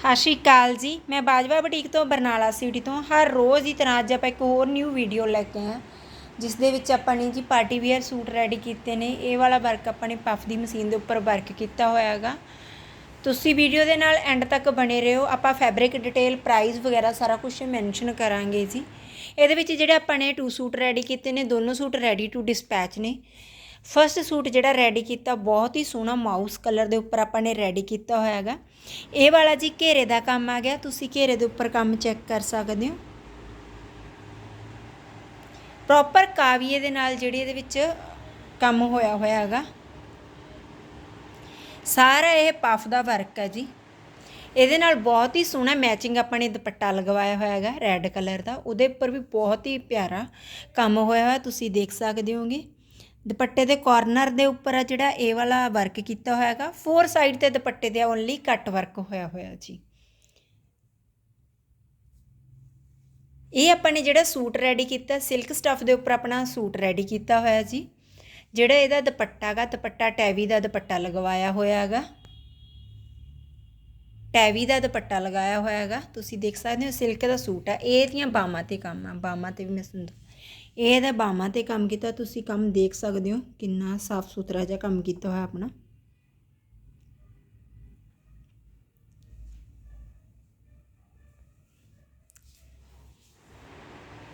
ਸਤਿ ਸ਼੍ਰੀ ਅਕਾਲ ਜੀ। ਮੈਂ ਬਾਜਵਾ ਬੁਟੀਕ ਤੋਂ ਬਰਨਾਲਾ ਸਿਟੀ ਤੋਂ। ਹਰ ਰੋਜ਼ ਦੀ ਤਰ੍ਹਾਂ ਅੱਜ ਆਪਾਂ ਇੱਕ ਹੋਰ ਨਿਊ ਵੀਡੀਓ ਲੈ ਕੇ ਆਏ ਜਿਸ ਦੇ ਵਿੱਚ ਆਪਾਂ ਨੇ ਜੀ ਪਾਰਟੀ ਵੇਅਰ ਸੂਟ ਰੈਡੀ ਕੀਤੇ ਨੇ। ਇਹ ਵਾਲਾ ਵਰਕ ਆਪਾਂ ਨੇ ਪਫ ਦੀ ਮਸ਼ੀਨ ਦੇ ਉੱਪਰ ਵਰਕ ਕੀਤਾ ਹੋਇਆ ਹੈਗਾ। ਤੁਸੀਂ ਵੀਡੀਓ ਦੇ ਨਾਲ ਐਂਡ ਤੱਕ ਬਣੇ ਰਹੋ। ਆਪਾਂ ਫੈਬਰਿਕ ਡਿਟੇਲ ਪ੍ਰਾਈਸ ਵਗੈਰਾ ਸਾਰਾ ਕੁਝ ਮੈਂਸ਼ਨ ਕਰਾਂਗੇ ਜੀ। ਇਹਦੇ ਵਿੱਚ ਜਿਹੜੇ ਆਪਾਂ ਨੇ ਟੂ ਸੂਟ ਰੈਡੀ ਕੀਤੇ ਨੇ, ਦੋਨੋਂ ਸੂਟ ਰੈਡੀ ਟੂ ਡਿਸਪੈਚ ਨੇ। ਫਸਟ ਸੂਟ ਜਿਹੜਾ ਰੈਡੀ ਕੀਤਾ, ਬਹੁਤ ਹੀ ਸੋਹਣਾ ਮਾਊਸ ਕਲਰ ਦੇ ਉੱਪਰ ਆਪਾਂ ਨੇ ਰੈਡੀ ਕੀਤਾ ਹੋਇਆ ਹੈਗਾ। ਇਹ ਵਾਲਾ ਜੀ ਘੇਰੇ ਦਾ ਕੰਮ ਆ ਗਿਆ, ਤੁਸੀਂ ਘੇਰੇ ਦੇ ਉੱਪਰ ਕੰਮ ਚੈੱਕ ਕਰ ਸਕਦੇ ਹੋ। ਪ੍ਰੋਪਰ ਕਾਵੀਏ ਦੇ ਨਾਲ ਜਿਹੜੀ ਇਹਦੇ ਵਿੱਚ ਕੰਮ ਹੋਇਆ ਹੋਇਆ ਹੈਗਾ। ਸਾਰਾ ਇਹ ਪਫ ਦਾ ਵਰਕ ਹੈ ਜੀ। ਇਹਦੇ ਨਾਲ ਬਹੁਤ ਹੀ ਸੋਹਣਾ ਮੈਚਿੰਗ ਆਪਾਂ ਨੇ ਦੁਪੱਟਾ ਲਗਵਾਇਆ ਹੋਇਆ ਹੈਗਾ ਰੈੱਡ ਕਲਰ ਦਾ। ਉਹਦੇ ਉੱਪਰ ਵੀ ਬਹੁਤ ਹੀ ਪਿਆਰਾ ਕੰਮ ਹੋਇਆ ਹੋਇਆ, ਤੁਸੀਂ ਦੇਖ ਸਕਦੇ ਹੋਗੇ। ਦੁਪੱਟੇ ਦੇ ਕਾਰਨਰ ਦੇ ਉੱਪਰ ਆ ਜਿਹੜਾ ਇਹ ਵਾਲਾ ਵਰਕ ਕੀਤਾ ਹੋਇਆ ਹੈਗਾ। ਫੋਰ ਸਾਈਡ ਤੇ ਦੁਪੱਟੇ ਤੇ ਓਨਲੀ ਕੱਟ ਵਰਕ ਹੋਇਆ ਹੋਇਆ ਜੀ। ਇਹ ਆਪਾਂ ਨੇ ਜਿਹੜਾ ਸੂਟ ਰੈਡੀ ਕੀਤਾ ਸਿਲਕ ਸਟਫ ਦੇ ਉੱਪਰ ਆਪਣਾ ਸੂਟ ਰੈਡੀ ਕੀਤਾ ਹੋਇਆ ਜੀ। ਜਿਹੜਾ ਇਹਦਾ ਦੁਪੱਟਾ ਹੈਗਾ, ਦੁਪੱਟਾ ਟੈਵੀ ਦਾ ਦੁਪੱਟਾ ਲਗਵਾਇਆ ਹੋਇਆ ਹੈਗਾ। ਟੈਵੀ ਦਾ ਦੁਪੱਟਾ ਲਗਾਇਆ ਹੋਇਆ ਹੈਗਾ। ਤੁਸੀਂ ਦੇਖ ਸਕਦੇ ਹੋ ਸਿਲਕ ਦਾ ਸੂਟ ਹੈ ਇਹ ਦੀਆਂ ਬਾਹਾਂ ਤੇ ਕੰਮ ਆ। ਬਾਹਾਂ ਤੇ ਵੀ ਮੈਂ ਸੁੰਦਰ ਇਹ ਇਹਦਾ ਬਾਹਾਂ ਤੇ ਕੰਮ ਕੀਤਾ, ਤੁਸੀਂ ਕੰਮ ਦੇਖ ਸਕਦੇ ਹੋ ਕਿੰਨਾ ਸਾਫ਼ ਸੁਥਰਾ ਜਿਹਾ ਕੰਮ ਕੀਤਾ ਹੋਇਆ ਆਪਣਾ।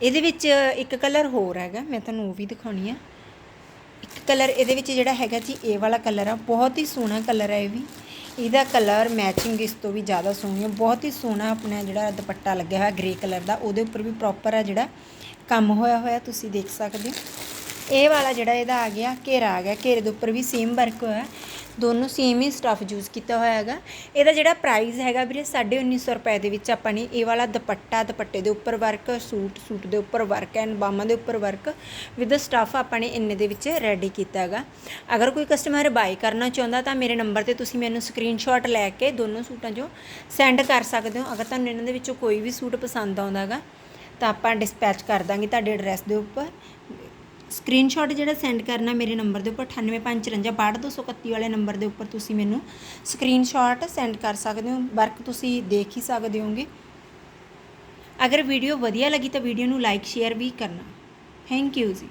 ਇਹਦੇ ਵਿੱਚ ਇੱਕ ਕਲਰ ਹੋਰ ਹੈਗਾ, ਮੈਂ ਤੁਹਾਨੂੰ ਉਹ ਵੀ ਦਿਖਾਉਣੀ ਆ। ਇੱਕ ਕਲਰ ਇਹਦੇ ਵਿੱਚ ਜਿਹੜਾ ਹੈਗਾ ਜੀ, ਇਹ ਵਾਲਾ ਕਲਰ ਆ, ਬਹੁਤ ਹੀ ਸੋਹਣਾ ਕਲਰ ਹੈ ਇਹ ਵੀ। ਇਹਦਾ ਕਲਰ ਮੈਚਿੰਗ ਇਸ ਤੋਂ ਵੀ ਜ਼ਿਆਦਾ ਸੋਹਣੀ ਹੈ ਬਹੁਤ ਹੀ ਸੋਹਣਾ ਆਪਣਾ ਜਿਹੜਾ ਦੁਪੱਟਾ ਲੱਗਿਆ ਹੋਇਆ ਗ੍ਰੇ ਕਲਰ ਦਾ, ਉਹਦੇ ਉੱਪਰ ਵੀ ਪ੍ਰੋਪਰ ਆ ਜਿਹੜਾ ਕੰਮ ਹੋਇਆ ਹੋਇਆ ਤੁਸੀਂ ਦੇਖ ਸਕਦੇ ਹੋ। ਇਹ ਵਾਲਾ ਜਿਹੜਾ ਇਹਦਾ ਆ ਗਿਆ, ਘੇਰਾ ਆ ਗਿਆ, ਘੇਰੇ ਦੇ ਉੱਪਰ ਵੀ ਸੇਮ ਵਰਕ ਹੋਇਆ। ਦੋਨੋਂ ਸੇਮ ਹੀ ਸਟੱਫ ਯੂਜ਼ ਕੀਤਾ ਹੋਇਆ ਹੈਗਾ। ਇਹਦਾ ਜਿਹੜਾ ਪ੍ਰਾਈਸ ਹੈਗਾ ਵੀਰੇ 1950 ਰੁਪਏ ਦੇ ਵਿੱਚ ਆਪਾਂ ਨੇ ਇਹ ਵਾਲਾ ਦੁਪੱਟਾ, ਦੁਪੱਟੇ ਦੇ ਉੱਪਰ ਵਰਕ ਸੂਟ ਸੂਟ ਦੇ ਉੱਪਰ ਵਰਕ ਐਂਡ ਬਾਹਾਂ ਦੇ ਉੱਪਰ ਵਰਕ ਵਿਦ ਸਟੱਫ ਆਪਾਂ ਨੇ ਇੰਨੇ ਦੇ ਵਿੱਚ ਰੈਡੀ ਕੀਤਾ ਹੈਗਾ। ਅਗਰ ਕੋਈ ਕਸਟਮਰ ਬਾਈ ਕਰਨਾ ਚਾਹੁੰਦਾ ਤਾਂ ਮੇਰੇ ਨੰਬਰ ਤੇ ਤੁਸੀਂ ਮੈਨੂੰ ਸਕਰੀਨਸ਼ਾਟ ਲੈ ਕੇ ਦੋਨੋਂ ਸੂਟਾਂ 'ਚੋਂ ਸੈਂਡ ਕਰ ਸਕਦੇ ਹੋ। ਅਗਰ ਤੁਹਾਨੂੰ ਇਹਨਾਂ ਦੇ ਵਿੱਚੋਂ ਕੋਈ ਵੀ ਸੂਟ ਪਸੰਦ ਆਉਂਦਾ ਹੈਗਾ ਤਾਂ ਆਪਾਂ ਡਿਸਪੈਚ ਕਰ ਦਾਂਗੇ ਤੁਹਾਡੇ ਐਡਰੈਸ ਦੇ ਉੱਪਰ। ਸਕਰੀਨਸ਼ਾਟ ਜਿਹੜਾ ਸੈਂਡ ਕਰਨਾ ਮੇਰੇ ਨੰਬਰ ਦੇ ਉੱਪਰ 9854562231 ਵਾਲੇ ਨੰਬਰ ਦੇ ਉੱਪਰ ਤੁਸੀਂ ਮੈਨੂੰ ਸਕਰੀਨਸ਼ਾਟ ਸੈਂਡ ਕਰ ਸਕਦੇ ਹੋ। ਵਰਕ ਤੁਸੀਂ ਦੇਖ ਹੀ ਸਕਦੇ ਹੋਗੇ। ਅਗਰ ਵੀਡੀਓ ਵਧੀਆ ਲੱਗੀ ਤਾਂ ਵੀਡੀਓ ਨੂੰ ਲਾਈਕ ਸ਼ੇਅਰ ਵੀ ਕਰਨਾ। ਥੈਂਕ ਯੂ ਜੀ।